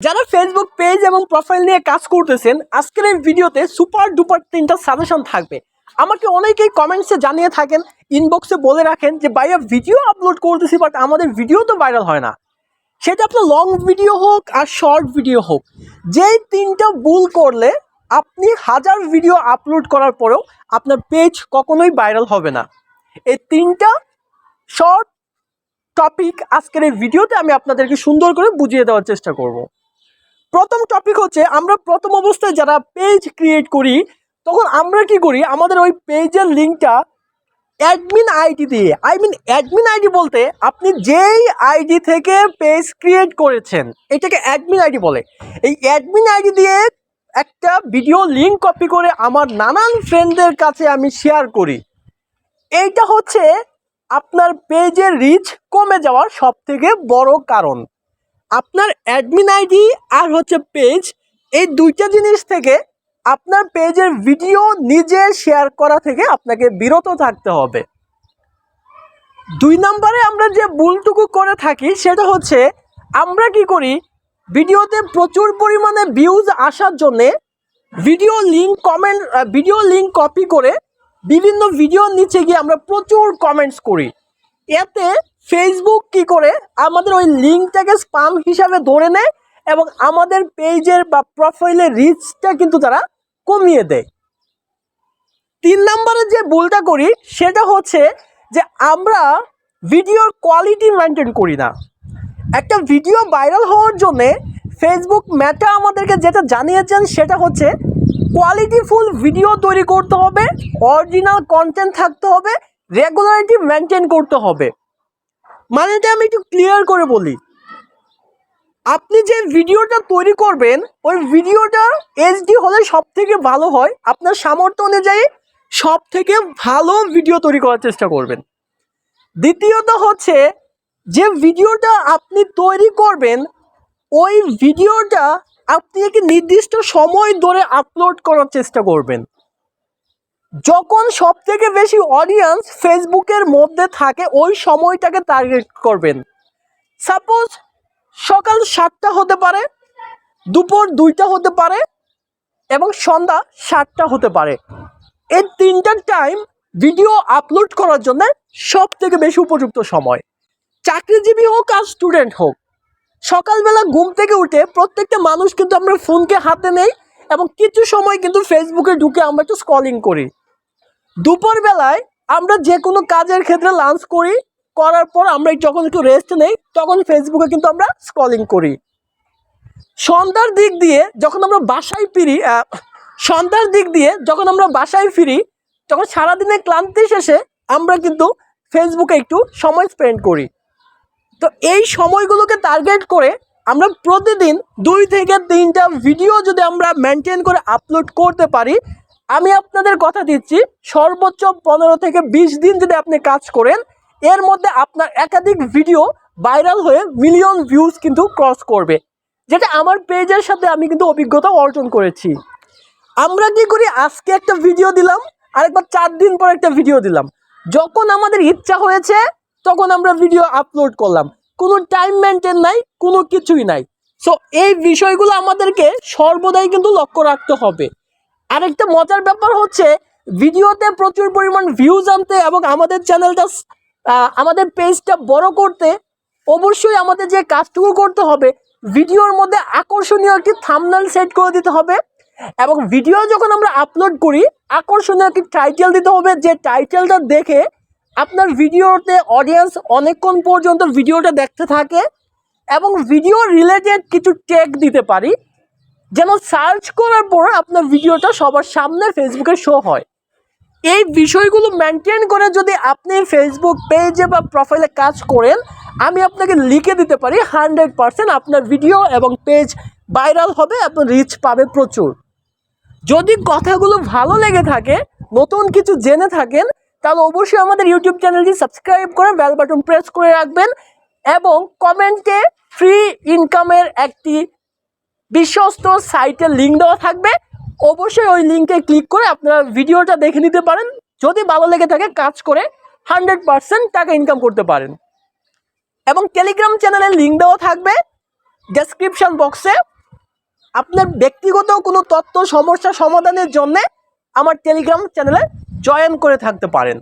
যারা Facebook page এবং profile নিয়ে কাজ করতেছেন, আজকের এই ভিডিওতে সুপার ডুপার তিনটা সাজেশন থাকবে। আমাকে অনেকেই কমেন্টসে জানিয়ে থাকেন ইনবক্সে বলে রাখেন যে, ভাইয়া ভিডিও আপলোড করতেছি বাট আমাদের ভিডিও তো ভাইরাল হয় না। সেটা আপনার লং ভিডিও হোক আর শর্ট ভিডিও হোক, যেই তিনটা ভুল করলে আপনি হাজার ভিডিও আপলোড করার পরেও আপনার পেজ কখনোই ভাইরাল হবে না। এই তিনটা শর্ট টপিক আজকের এই ভিডিওতে আমি আপনাদেরকে সুন্দর করে বুঝিয়ে দেওয়ার চেষ্টা করব। প্রথম টপিক হচ্ছে আমরা প্রথম অবস্থায় যারা পেজ ক্রিয়েট করি, তখন আমরা কি করি? আমাদের ওই পেজের লিঙ্কটা অ্যাডমিন আইডি দিয়ে আই মিন অ্যাডমিন আইডি বলতে আপনি যেই আইডি থেকে পেজ ক্রিয়েট করেছেন, এটাকে অ্যাডমিন আইডি বলে। এই অ্যাডমিন আইডি দিয়ে একটা ভিডিও লিঙ্ক কপি করে আমার নানান ফ্রেন্ডদের কাছে আমি শেয়ার করি। এইটা হচ্ছে আপনার পেজের রিচ কমে যাওয়ার সব থেকে বড় কারণ। আপনার অ্যাডমিন আইডি আর হচ্ছে পেজ এই দুইটা জিনিস থেকে আপনার পেজের ভিডিও নিজে শেয়ার করা থেকে আপনাকে বিরত থাকতে হবে। দুই নম্বরে আমরা যে ভুলটুকু করে থাকি সেটা হচ্ছে আমরা কি করি ভিডিওতে প্রচুর পরিমাণে ভিউজ আসার জন্যে video link comment video link copy করে বিভিন্ন ভিডিওর নিচে গিয়ে আমরা প্রচুর কমেন্টস করি। এতে ফেসবুক কি করে? আমাদের ওই লিঙ্কটাকে স্পাম হিসাবে ধরে নেয় এবং আমাদের পেজের বা প্রোফাইলের রিচটা কিন্তু তারা কমিয়ে দেয়। তিন নম্বরে যে ভুলটা করি, সেটা হচ্ছে যে আমরা ভিডিওর কোয়ালিটি মেনটেন করি না। একটা ভিডিও ভাইরাল হওয়ার জন্যে ফেসবুক ম্যাটা আমাদেরকে যেটা জানিয়েছেন, সেটা হচ্ছে কোয়ালিটিফুল ভিডিও তৈরি করতে হবে অরিজিনাল কন্টেন্ট থাকতে হবে রেগুলারিটি মেনটেন করতে হবে। মানে এটা আমি একটু ক্লিয়ার করে বলি। আপনি যে ভিডিওটা তৈরি করবেন, ওই ভিডিওটা এইচডি হলে সব থেকে ভালো হয়। আপনার সামর্থ্য অনুযায়ী সব থেকে ভালো ভিডিও তৈরি করার চেষ্টা করবেন। দ্বিতীয়ত হচ্ছে, যে ভিডিওটা আপনি তৈরি করবেন, ওই ভিডিওটা আপনি একটি নির্দিষ্ট সময় ধরে আপলোড করার চেষ্টা করবেন। যখন সব থেকে বেশি অডিয়েন্স ফেসবুকের মধ্যে থাকে, ওই সময়টাকে টার্গেট করবেন। সাপোজ সকাল সাতটা হতে পারে, দুপুর দুইটা হতে পারে এবং সন্ধ্যা সাতটা হতে পারে। এই তিনটা টাইম ভিডিও আপলোড করার জন্য সব থেকে বেশি উপযুক্ত সময়। চাকরিজীবী হোক আর স্টুডেন্ট হোক, সকালবেলা ঘুম থেকে উঠে প্রত্যেকটা মানুষ কিন্তু আমরা ফোনকে হাতে নেই এবং কিছু সময় কিন্তু ফেসবুকে ঢুকে আমরা একটু স্কলিং করি। দুপুরবেলায় আমরা যে কোনো কাজের ক্ষেত্রে লাঞ্চ করি, করার পর আমরা যখন একটু রেস্ট নেই, তখন ফেসবুকে কিন্তু আমরা স্কলিং করি। সন্ধ্যার দিক দিয়ে যখন আমরা বাসায় ফিরি সন্ধ্যার দিক দিয়ে যখন আমরা বাসায় ফিরি তখন সারাদিনের ক্লান্তি শেষে আমরা কিন্তু ফেসবুকে একটু সময় স্পেন্ড করি। তো এই সময়গুলোকে টার্গেট করে আমরা প্রতিদিন দুই থেকে তিনটা ভিডিও যদি আমরা মেনটেন করে আপলোড করতে পারি আমি আপনাদের কথা দিচ্ছি, সর্বোচ্চ পনেরো থেকে বিশ দিন যদি আপনি কাজ করেন, এর মধ্যে আপনার একাধিক ভিডিও ভাইরাল হয়ে মিলিয়ন ভিউজ কিন্তু ক্রস করবে। যেটা আমার পেজের সাথে আমি কিন্তু অভিজ্ঞতা অর্জন করেছি। আমরা কি করি? আজকে একটা ভিডিও দিলাম, আরেকবার চার দিন পর একটা ভিডিও দিলাম। যখন আমাদের ইচ্ছা হয়েছে, তখন আমরা ভিডিও আপলোড করলাম। কোনো টাইম মেনটেন নাই, কোনো কিছুই নাই। সো এই বিষয়গুলো আমাদেরকে সর্বদাই কিন্তু লক্ষ্য রাখতে হবে। আরেকটা মজার ব্যাপার হচ্ছে, ভিডিওতে প্রচুর পরিমাণ ভিউজ আনতে এবং আমাদের চ্যানেলটা আমাদের পেজটা বড় করতে অবশ্যই আমাদের যে কাজটুকু করতে হবে, ভিডিওর মধ্যে আকর্ষণীয় একটি থামনাল সেট করে দিতে হবে এবং ভিডিও যখন আমরা আপলোড করি, আকর্ষণীয় একটি টাইটেল দিতে হবে, যে টাইটেলটা দেখে আপনার ভিডিওতে অডিয়েন্স অনেকক্ষণ পর্যন্ত ভিডিওটা দেখতে থাকে এবং ভিডিও রিলেটেড কিছু টেক দিতে পারি। যেন সার্চ করার পর আপনার ভিডিওটা সবার সামনে ফেসবুকে শো হয়। এই বিষয়গুলো মেনটেন করে যদি আপনি ফেসবুক পেজে বা প্রোফাইলে কাজ করেন, আমি আপনাকে লিখে দিতে পারি হান্ড্রেড পারসেন্ট আপনার ভিডিও এবং পেজ ভাইরাল হবে, আপনার রিচ পাবে প্রচুর। যদি কথাগুলো ভালো লেগে থাকে, নতুন কিছু জেনে থাকেন, তাহলে অবশ্যই আমাদের ইউটিউব চ্যানেলটি সাবস্ক্রাইব করে বেল বাটন প্রেস করে রাখবেন এবং কমেন্টে ফ্রি ইনকামের একটি বিশ্বস্ত সাইটের লিঙ্ক দেওয়া থাকবে। অবশ্যই ওই লিঙ্কে ক্লিক করে আপনারা ভিডিওটা দেখে নিতে পারেন। যদি ভালো লেগে থাকে, কাজ করে হান্ড্রেড পারসেন্ট টাকা ইনকাম করতে পারেন। এবং টেলিগ্রাম চ্যানেলের লিঙ্ক দেওয়া থাকবে ডেসক্রিপশন বক্সে আপনার ব্যক্তিগত কোনো তথ্য, সমস্যা, সমাধানের জন্যে আমার টেলিগ্রাম চ্যানেলে জয়েন করে থাকতে পারেন।